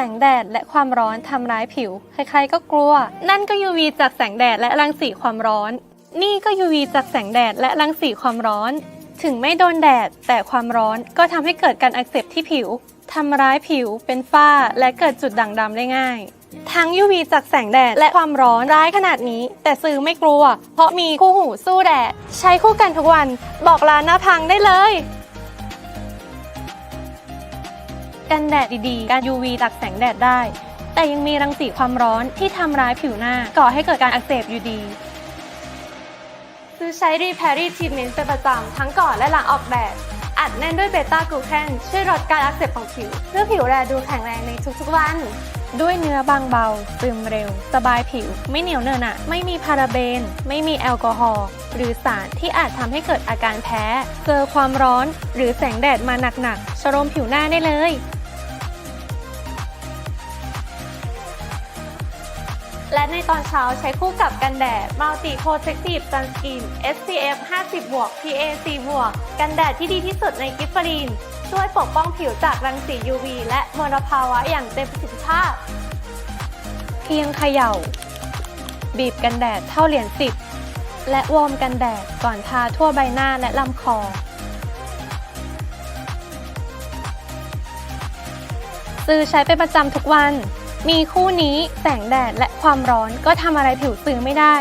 แสงแดดและความร้อนทำร้ายผิว ใครๆก็กลัว นั่นก็ UV จากแสงแดดและรังสีความร้อน นี่ก็ UV จากแสงแดดและรังสีความร้อน ถึงไม่โดนแดด แต่ความร้อนก็ทำให้เกิดการอักเสบที่ผิวทำร้ายผิวเป็นฝ้าและเกิดจุดด่างดำได้ง่าย ทั้ง UV จากแสงแดดและความร้อนร้ายขนาดนี้ แต่ซื้อไม่กลัว เพราะมีคู่หูสู้แดด ใช้คู่กันทุกวัน บอกลาหน้าพังได้เลย กันแดดดีๆ การ UV จากแสงแดดได้ แต่ยังมีรังสีความร้อนที่ทำร้ายผิวหน้าก่อให้เกิดการอักเสบอยู่ดี ซื้อใช้รีแพรรี่ทีมเมนต์เป็นประจำทั้งก่อนและหลังออกแดดอัดแน่นด้วยเบต้ากลูแคนช่วยลดการอักเสบของผิว เพื่อผิวแลดูแข็งแรงในทุกๆวันด้วยเนื้อบางเบา ซึมเร็ว สบายผิว ไม่เหนียวเนอะหนะไม่มีพาราเบน ไม่มีแอลกอฮอล์หรือสารที่อาจทำให้เกิดอาการแพ้ เจอความร้อน หรือแสงแดดมาหนักๆชโรมผิวหน้าได้เลย และในตอนเช้าใช้คู่กับกันแดด Multi Protective Sunscreen SPF 50 บวก PA 4บวก กันแดดที่ดีที่สุดในกิฟฟรีน ช่วยปกป้องผิวจากรังสี UV และมลภาวะอย่างเต็มประสิทธิภาพ เพียงเขย่า บีบกันแดดเท่าเหรียญ10และวอร์มกันแดดก่อนทาทั่วใบหน้าและลำคอ ซื้อใช้เป็นประจำทุกวัน มีคู่นี้แสงแดดและความร้อนก็ทำอะไรผิวซื้อไม่ได้